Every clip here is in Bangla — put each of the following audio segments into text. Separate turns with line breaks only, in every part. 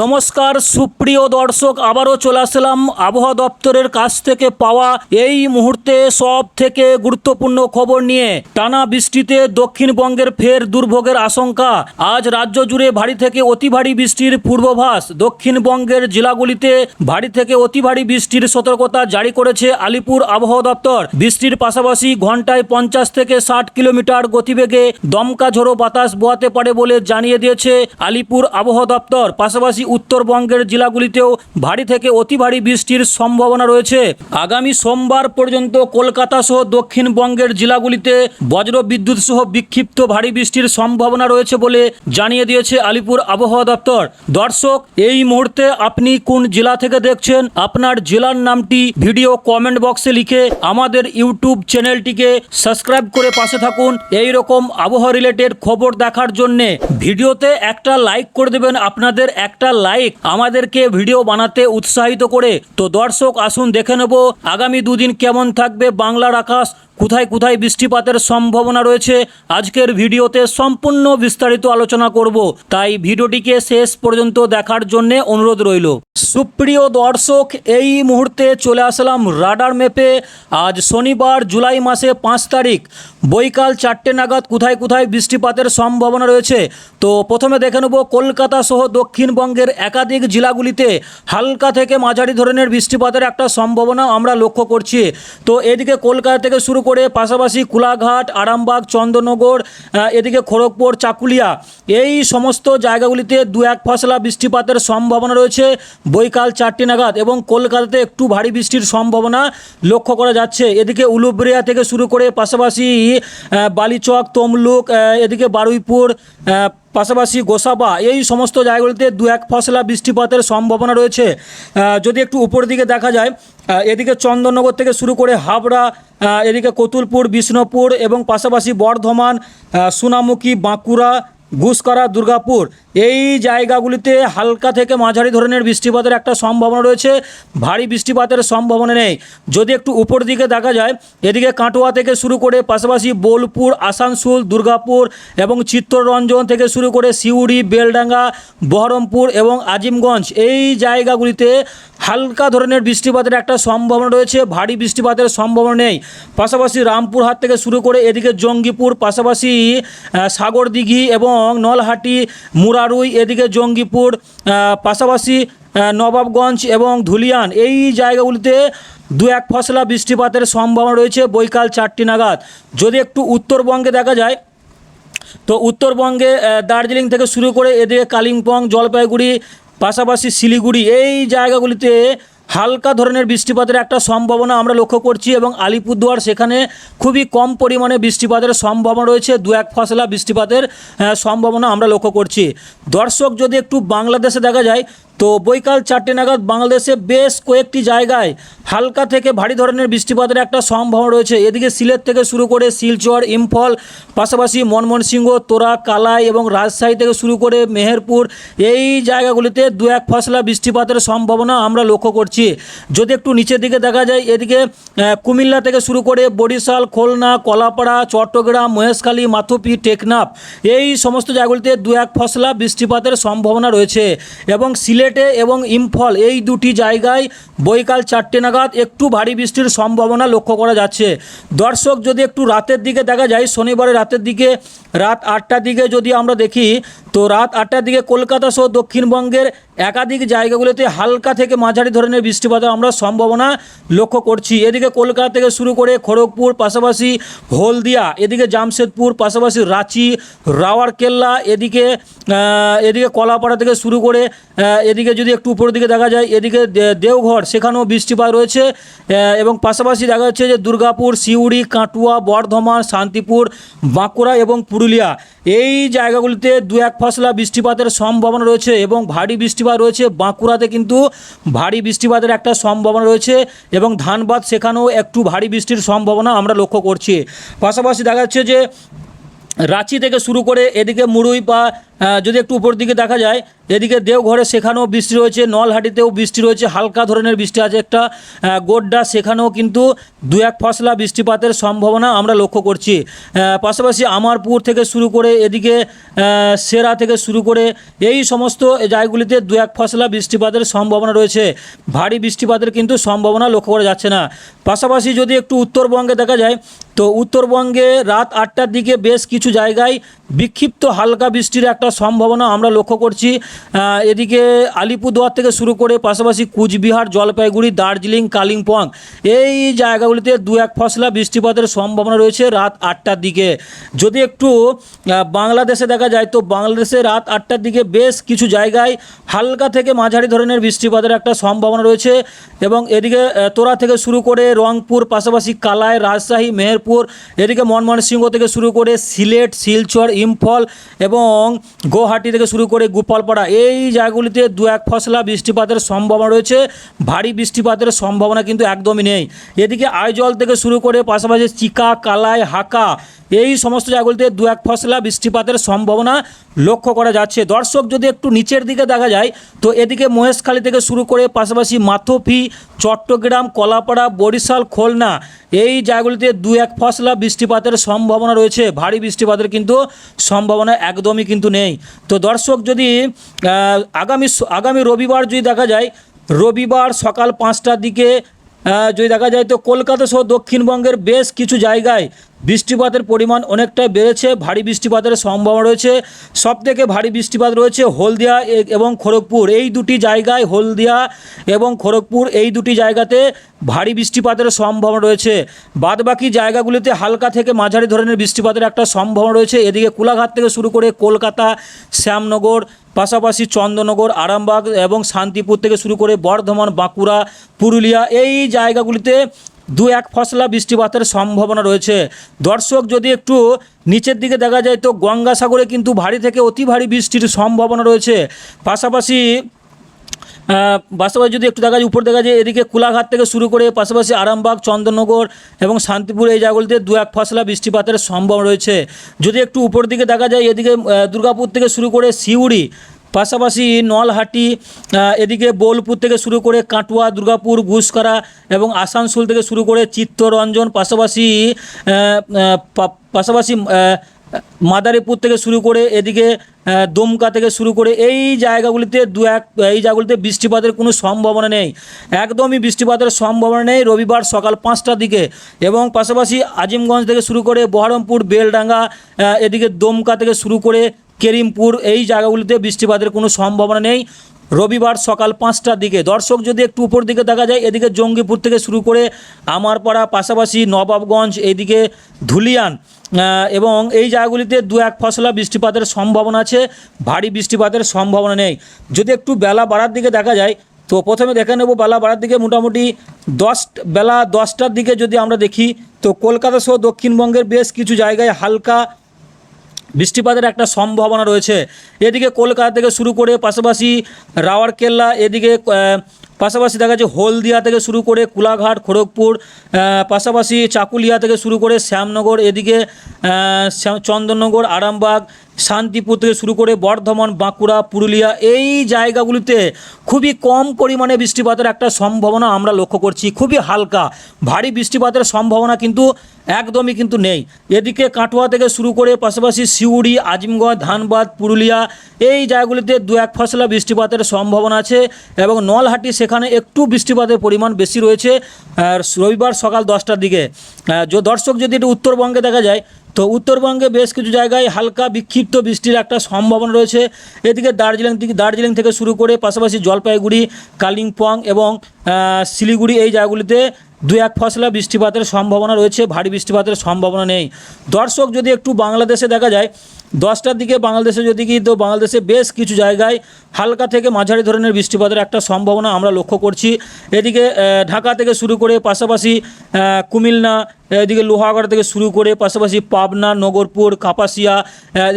নমস্কার সুপ্রিয় দর্শক আবারও চলে আসলাম আবহাওয়া দপ্তরের কাছ থেকে পাওয়া এই মুহূর্তে সব থেকে গুরুত্বপূর্ণ খবর নিয়ে টানা বৃষ্টিতে দক্ষিণবঙ্গের ফের দুর্ভোগের আশঙ্কা আজ রাজ্য জুড়ে ভারী থেকে অতি ভারী বৃষ্টির পূর্বাভাস দক্ষিণবঙ্গের জেলাগুলিতে ভারী থেকে অতি ভারী বৃষ্টির সতর্কতা জারি করেছে আলিপুর আবহাওয়া দপ্তর বৃষ্টির পাশাপাশি ঘন্টায় পঞ্চাশ থেকে ষাট কিলোমিটার গতিবেগে দমকা ঝোড়ো বাতাস বোয়াতে পারে বলে জানিয়ে দিয়েছে আলিপুর আবহাওয়া দপ্তর পাশাপাশি পাশাপাশি উত্তরবঙ্গের জেলাগুলিতেও ভারী থেকে অতি ভারী বৃষ্টির সম্ভাবনা রয়েছে আগামী সোমবার পর্যন্ত কলকাতা সহ দক্ষিণবঙ্গের জেলাগুলিতে বজ্র বিদ্যুৎ সহ বিক্ষিপ্ত ভারী বৃষ্টির সম্ভাবনা রয়েছে বলে জানিয়ে দিয়েছে আলিপুর আবহাওয়া দপ্তর দর্শক এই মুহূর্তে আপনি কোন জেলা থেকে দেখছেন আপনার জেলার নামটি ভিডিও কমেন্ট বক্সে লিখে আমাদের ইউটিউব চ্যানেলটিকে সাবস্ক্রাইব করে পাশে থাকুন এই রকম আবহাওয়া রিলেটেড খবর দেখার জন্যে ভিডিওতে একটা লাইক করে দেবেন আপনাদের একটা লাইক আমাদেরকে ভিডিও বানাতে উৎসাহিত করে তো দর্শক আসুন দেখে নেব আগামী দুদিন কেমন থাকবে বাংলার আকাশ কোথায় কোথায় বৃষ্টিপাতের সম্ভাবনা রয়েছে আজকের ভিডিওতে সম্পূর্ণ বিস্তারিত আলোচনা করব তাই ভিডিওটিকে শেষ পর্যন্ত দেখার জন্যে অনুরোধ রইল সুপ্রিয় দর্শক এই মুহূর্তে চলে আসলাম রাডার ম্যাপে আজ শনিবার জুলাই মাসে পাঁচ তারিখ বৈকাল চারটে নাগাদ কোথায় কোথায় বৃষ্টিপাতের সম্ভাবনা রয়েছে তো প্রথমে দেখে নেব কলকাতা সহ দক্ষিণবঙ্গের একাধিক জেলাগুলিতে হালকা থেকে মাঝারি ধরনের বৃষ্টিপাতের একটা সম্ভাবনা আমরা লক্ষ্য করছি তো এদিকে কলকাতা থেকে শুরু করে পাশাপাশি কুলাঘাট আরামবাগ চন্দ্রনগর এদিকে খড়গপুর চাকুলিয়া এই সমস্ত জায়গাগুলিতে দু এক ফসলা বৃষ্টিপাতের সম্ভাবনা রয়েছে বৈকাল চারটি নাগাদ এবং কলকাতাতে একটু ভারী বৃষ্টির সম্ভাবনা লক্ষ্য করা যাচ্ছে এদিকে উলুবরিয়া থেকে শুরু করে পাশাপাশি বালিচক তমলুক এদিকে বারুইপুর পাশাপাশি গোসাবা এই সমস্ত জায়গাগুলিতে দু এক ফসলা বৃষ্টিপাতের সম্ভাবনা রয়েছে যদি একটু উপরের দিকে দেখা যায় এদিকে চন্দননগর থেকে শুরু করে হাবড়া এদিকে কতুলপুর বিষ্ণুপুর এবং পাশাপাশি বর্ধমান সোনামুখী বাঁকুড়া গুসকরা দুর্গাপুর এই জায়গাগুলিতে হালকা থেকে মাঝারি ধরনের বৃষ্টিপাতের একটা সম্ভাবনা রয়েছে ভারী বৃষ্টিপাতের সম্ভাবনা নেই যদি একটু উপর দিকে দেখা যায় এদিকে কাটোয়া থেকে শুরু করে পাশাপাশি বোলপুর আসানসোল দুর্গাপুর এবং চিত্তরঞ্জন থেকে শুরু করে সিউড়ি বেলডাঙ্গা বহরমপুর এবং আজিমগঞ্জ এই জায়গাগুলিতে হালকা ধরনের বৃষ্টিপাতের একটা সম্ভাবনা রয়েছে ভারী বৃষ্টিপাতের সম্ভাবনা নেই পাশাপাশি রামপুরহাট থেকে শুরু করে এদিকে জঙ্গিপুর পাশাপাশি সাগরদিঘি এবং এবং নলহাটি মুরারুই এদিকে জঙ্গিপুর পাশাপাশি নবাবগঞ্জ এবং ধুলিয়ান এই জায়গাগুলিতে দু এক ফসলা বৃষ্টিপাতের সম্ভাবনা রয়েছে বৈকাল চারটি নাগাদ যদি একটু উত্তরবঙ্গে দেখা যায় তো উত্তরবঙ্গে দার্জিলিং থেকে শুরু করে এদিকে কালিম্পং জলপাইগুড়ি পাশাপাশি শিলিগুড়ি এই জায়গাগুলিতে হালকা ধরনের বৃষ্টিপাতের একটা সম্ভাবনা আমরা লক্ষ্য করছি এবং আলিপুরদুয়ার সেখানে খুবই কম পরিমাণে বৃষ্টিপাতের সম্ভাবনা রয়েছে দু এক ফসলা বৃষ্টিপাতের সম্ভাবনা আমরা লক্ষ্য করছি দর্শক যদি একটু বাংলাদেশে দেখা যায় তো বৈকাল চারটে নাগাদ বাংলাদেশে বেশ কয়েকটি জায়গায় হালকা থেকে ভারী ধরনের বৃষ্টিপাতের একটা সম্ভাবনা রয়েছে এদিকে সিলেট থেকে শুরু করে শিলচর ইম্ফল পাশাপাশি মনমনসিংহ তোরা কালাই এবং রাজশাহী থেকে শুরু করে মেহেরপুর এই জায়গাগুলিতে দু এক ফসলা বৃষ্টিপাতের সম্ভাবনা আমরা লক্ষ্য করছি যদি একটু নিচের দিকে দেখা যায় এদিকে কুমিল্লা থেকে শুরু করে বরিশাল খুলনা কলাপাড়া চট্টগ্রাম মহেশখালী মাথুপি টেকনাফ এই সমস্ত জায়গাগুলিতে দু এক ফসলা বৃষ্টিপাতের সম্ভাবনা রয়েছে এবং সিলেট সিলেটে এবং ইম্ফল এই দুটি জায়গায় বৈকাল চারটে নাগাদ একটু ভারী বৃষ্টির সম্ভাবনা লক্ষ্য করা যাচ্ছে দর্শক যদি একটু রাতের দিকে দেখা যায় শনিবারে রাতের দিকে রাত আটটার দিকে যদি আমরা দেখি তো রাত আটটার দিকে কলকাতা সহ দক্ষিণবঙ্গের একাধিক জায়গাগুলোতে হালকা থেকে মাঝারি ধরনের বৃষ্টিপাতের আমরা সম্ভাবনা লক্ষ্য করছি এদিকে কলকাতা থেকে শুরু করে খড়গপুর পাশাপাশি হলদিয়া এদিকে জামশেদপুর পাশাপাশি রাঁচি রাওয়ারকেল্লা এদিকে এদিকে কলাপাড়া থেকে শুরু করে এদিকে যদি একটু উপরের দিকে দেখা যায় এদিকে দেওঘর সেখানেও বৃষ্টিপাত রয়েছে এবং পাশাপাশি দেখা যাচ্ছে যে দুর্গাপুর সিউড়ি কাটুয়া বর্ধমান শান্তিপুর বাঁকুড়া এবং পুরুলিয়া এই জায়গাগুলিতে দু এক ফসলা বৃষ্টিপাতের সম্ভাবনা রয়েছে এবং ভারী বৃষ্টিপাত রয়েছে বাঁকুড়াতে কিন্তু ভারী বৃষ্টিপাতের একটা সম্ভাবনা রয়েছে এবং ধানবাদ সেখানেও একটু ভারী বৃষ্টির সম্ভাবনা আমরা লক্ষ্য করছি পাশাপাশি দেখা যাচ্ছে যে রাঁচি থেকে শুরু করে এদিকে মুরুই বা যদি একটু উপর দিকে দেখা যায় এদিকে দেওঘরে সেখানেও বৃষ্টি রয়েছে নলহাটিতেও বৃষ্টি রয়েছে হালকা ধরনের বৃষ্টি আছে একটা গোড্ডা সেখানেও কিন্তু দু এক ফসলা বৃষ্টিপাতের সম্ভাবনা আমরা লক্ষ্য করছি পাশাপাশি আমারপুর থেকে শুরু করে এদিকে সেরা থেকে শুরু করে এই সমস্ত জায়গাগুলিতে দু এক ফসলা বৃষ্টিপাতের সম্ভাবনা রয়েছে ভারী বৃষ্টিপাতের কিন্তু সম্ভাবনা লক্ষ্য করা যাচ্ছে না পাশাপাশি যদি একটু উত্তরবঙ্গে দেখা যায় তো উত্তরবঙ্গে রাত আটটার দিকে বেশ কিছু জায়গায় বিক্ষিপ্ত হালকা বৃষ্টির একটা সম্ভাবনা আমরা লক্ষ্য করছি এদিকে আলিপুরদুয়ার থেকে শুরু করে পাশাপাশি কুচবিহার জলপাইগুড়ি দার্জিলিং কালিম্পং এই জায়গাগুলিতে দু এক ফসলা বৃষ্টিপাতের সম্ভাবনা রয়েছে রাত আটটার দিকে যদি একটু বাংলাদেশে দেখা যায় তো বাংলাদেশে রাত আটটার দিকে বেশ কিছু জায়গায় হালকা থেকে মাঝারি ধরনের বৃষ্টিপাতের একটা সম্ভাবনা রয়েছে এবং এদিকে তোরা থেকে শুরু করে রংপুর পাশাপাশি কালায় রাজশাহী মেহেরপুর এদিকে মনমোহন সিংহ থেকে শুরু করে সিলেট শিলচর ইম্ফল এবং গৌহাটি থেকে শুরু করে গোপালপাড়া এই জায়গাগুলিতে দু এক ফসলা বৃষ্টিপাতের সম্ভাবনা রয়েছে ভারী বৃষ্টিপাতের সম্ভাবনা কিন্তু একদমই নেই এদিকে আইজল থেকে শুরু করে পাশাপাশি চিকা কালাই হাকা এই সমস্ত জায়গাগুলিতে দু এক ফসলা বৃষ্টিপাতের সম্ভাবনা লক্ষ্য করা যাচ্ছে দর্শক যদি একটু নিচের দিকে দেখা যায় তো এদিকে মহেশখালী থেকে শুরু করে পাশাপাশি মাথফি চট্টগ্রাম কলাপাড়া বরিশাল খুলনা এই জায়গাগুলিতে দু এক ফসলা বৃষ্টিপাতের সম্ভাবনা রয়েছে ভারী বৃষ্টিপাতের কিন্তু সম্ভাবনা একদমই কিন্তু নেই তো দর্শক যদি আগামী আগামী রবিবার যদি দেখা যায় রবিবার সকাল পাঁচটার দিকে যদি দেখা যায় তো কলকাতা সহ দক্ষিণবঙ্গের বেশ কিছু জায়গায় বৃষ্টিপাতের পরিমাণ অনেকটাই বেড়েছে ভারী বৃষ্টিপাতের সম্ভাবনা রয়েছে সবথেকে ভারী বৃষ্টিপাত রয়েছে হলদিয়া এবং খড়গপুর এই দুটি জায়গায় হলদিয়া এবং খড়গপুর এই দুটি জায়গাতে ভারী বৃষ্টিপাতের সম্ভাবনা রয়েছে বাদবাকি জায়গাগুলিতে হালকা থেকে মাঝারি ধরনের বৃষ্টিপাতের একটা সম্ভাবনা রয়েছে এদিকে কোলাঘাট থেকে শুরু করে কলকাতা শ্যামনগর পাশাপাশি চন্দ্রনগর আরামবাগ এবং শান্তিপুর থেকে শুরু করে বর্ধমান বাঁকুড়া পুরুলিয়া এই জায়গাগুলিতে দু এক ফসলা বৃষ্টিপাতের সম্ভাবনা রয়েছে দর্শক যদি একটু নিচের দিকে দেখা যায় তো গঙ্গাসাগরে কিন্তু ভারী থেকে অতি ভারী বৃষ্টির সম্ভাবনা রয়েছে পাশাপাশি পাশাপাশি যদি একটু দেখা যায় উপর দেখা যায় এদিকে কোলাঘাট থেকে শুরু করে পাশাপাশি আরামবাগ চন্দ্রনগর এবং শান্তিপুর এই জায়গাগুলিতে দু এক ফসলা বৃষ্টিপাতের সম্ভাবনা রয়েছে যদি একটু উপর দিকে দেখা যায় এদিকে দুর্গাপুর থেকে শুরু করে সিউড়ি পাশাপাশি নলহাটি এদিকে বোলপুর থেকে শুরু করে কাটুয়া দুর্গাপুর ঘুষকরা এবং আসানসোল থেকে শুরু করে চিত্তরঞ্জন পাশাপাশি পাশাপাশি মাদারীপুর থেকে শুরু করে এদিকে দমকা থেকে শুরু করে এই জায়গাগুলিতে দু এক এই জায়গাগুলিতে বৃষ্টিপাতের কোনো সম্ভাবনা নেই একদমই বৃষ্টিপাতের সম্ভাবনা নেই রবিবার সকাল পাঁচটার দিকে এবং পাশাপাশি আজিমগঞ্জ থেকে শুরু করে বহরমপুর বেলডাঙ্গা এদিকে দমকা থেকে শুরু করে করিমপুর এই জায়গাগুলিতে বৃষ্টিপাতের কোনো সম্ভাবনা নেই রবিবার সকাল পাঁচটার দিকে দর্শক যদি একটু উপর দিকে দেখা যায় এদিকে জঙ্গিপুর থেকে শুরু করে আমারপাড়া পাশাপাশি নবাবগঞ্জ এইদিকে ধুলিয়ান এবং এই জায়গাগুলিতে দু এক ফসলা বৃষ্টিপাতের সম্ভাবনা আছে ভারী বৃষ্টিপাতের সম্ভাবনা নেই যদি একটু বেলা বাড়ার দিকে দেখা যায় তো প্রথমে দেখে নেব বেলা বাড়ার দিকে মোটামুটি দশ বেলা দশটার দিকে যদি আমরা দেখি তো কলকাতা সহ দক্ষিণবঙ্গের বেশ কিছু জায়গায় হালকা বৃষ্টিপাতের একটা সম্ভাবনা রয়েছে এদিকে কলকাতা থেকে শুরু করে পাশাপাশি রাওয়ারকেল্লা এদিকে পাশাপাশি দেখা যাচ্ছে হলদিয়া থেকে শুরু করে কুলাঘাট খড়গপুর পাশাপাশি চাকুলিয়া থেকে শুরু করে শ্যামনগর এদিকে চন্দননগর আরামবাগ শান্তিপুর থেকে শুরু করে বর্ধমান বাঁকুড়া পুরুলিয়া এই জায়গাগুলিতে খুবই কম পরিমাণে বৃষ্টিপাতের একটা সম্ভাবনা আমরা লক্ষ্য করছি খুবই হালকা ভারী বৃষ্টিপাতের সম্ভাবনা কিন্তু একদমই কিন্তু নেই এদিকে কাটোয়া থেকে শুরু করে পাশাপাশি সিউড়ি আজিমগঞ্জ ধানবাদ পুরুলিয়া এই জায়গাগুলিতে দু এক ফসলা বৃষ্টিপাতের সম্ভাবনা আছে এবং নলহাটি সেখানে একটু বৃষ্টিপাতের পরিমাণ বেশি রয়েছে আর রবিবার সকাল দশটার দিকে দর্শক যদি একটু উত্তরবঙ্গে দেখা যায় তো উত্তরবঙ্গে বেশ কিছু জায়গায় হালকা বিক্ষিপ্ত বৃষ্টির একটা সম্ভাবনা রয়েছে এদিকে দার্জিলিং থেকে দার্জিলিং থেকে শুরু করে পাশাপাশি জলপাইগুড়ি কালিম্পং এবং শিলিগুড়ি এই জায়গাগুলিতে দু এক ফসলা বৃষ্টিপাতের সম্ভাবনা রয়েছে ভারী বৃষ্টিপাতের সম্ভাবনা নেই দর্শক যদি একটু বাংলাদেশে দেখা যায় দশটার দিকে বাংলাদেশে যদি কি তো বাংলাদেশে বেশ কিছু জায়গায় হালকা থেকে মাঝারি ধরনের বৃষ্টিপাতের একটা সম্ভাবনা আমরা লক্ষ্য করছি এদিকে ঢাকা থেকে শুরু করে পাশাপাশি কুমিল্লা এদিকে লোহাগড় থেকে শুরু করে পাশাপাশি পাবনা নগরপুর কাপাসিয়া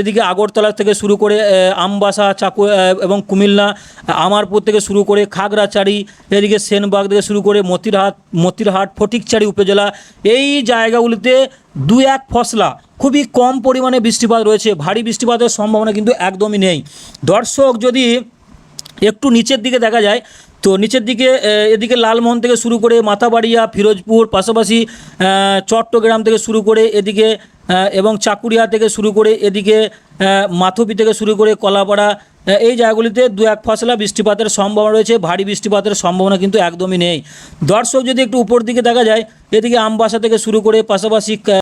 এদিকে আগরতলা থেকে শুরু করে আমবাসা চাকু এবং কুমিল্লা আমারপুর থেকে শুরু করে খাগড়াচাড়ি এদিকে সেনবাগ থেকে শুরু করে মতিরহাট মতিরহাট বালুরঘাট ফটিকচারি উপজেলা এই জায়গাগুলিতে দু এক ফসলা খুবই কম পরিমাণে বৃষ্টিপাত রয়েছে ভারী বৃষ্টিপাতের সম্ভাবনা কিন্তু একদমই নেই দর্শক যদি একটু নিচের দিকে দেখা যায় তো নিচের দিকে এদিকে লালমোহন থেকে শুরু করে মাথাবাড়িয়া ফিরোজপুর পাশাপাশি চট্টগ্রাম থেকে শুরু করে এদিকে এবং চাকুরিয়া থেকে শুরু করে এদিকে মাথবি থেকে শুরু করে কলাপাড়া হ্যাঁ, এই জায়গাগুলিতে দু এক ফসলা বৃষ্টিপাতের সম্ভাবনা রয়েছে ভারী বৃষ্টিপাতের সম্ভাবনা কিন্তু একদমই নেই দর্শক যদি একটু উপর দিকে দেখা যায় এদিকে আমবাসা থেকে শুরু করে পাশাপাশি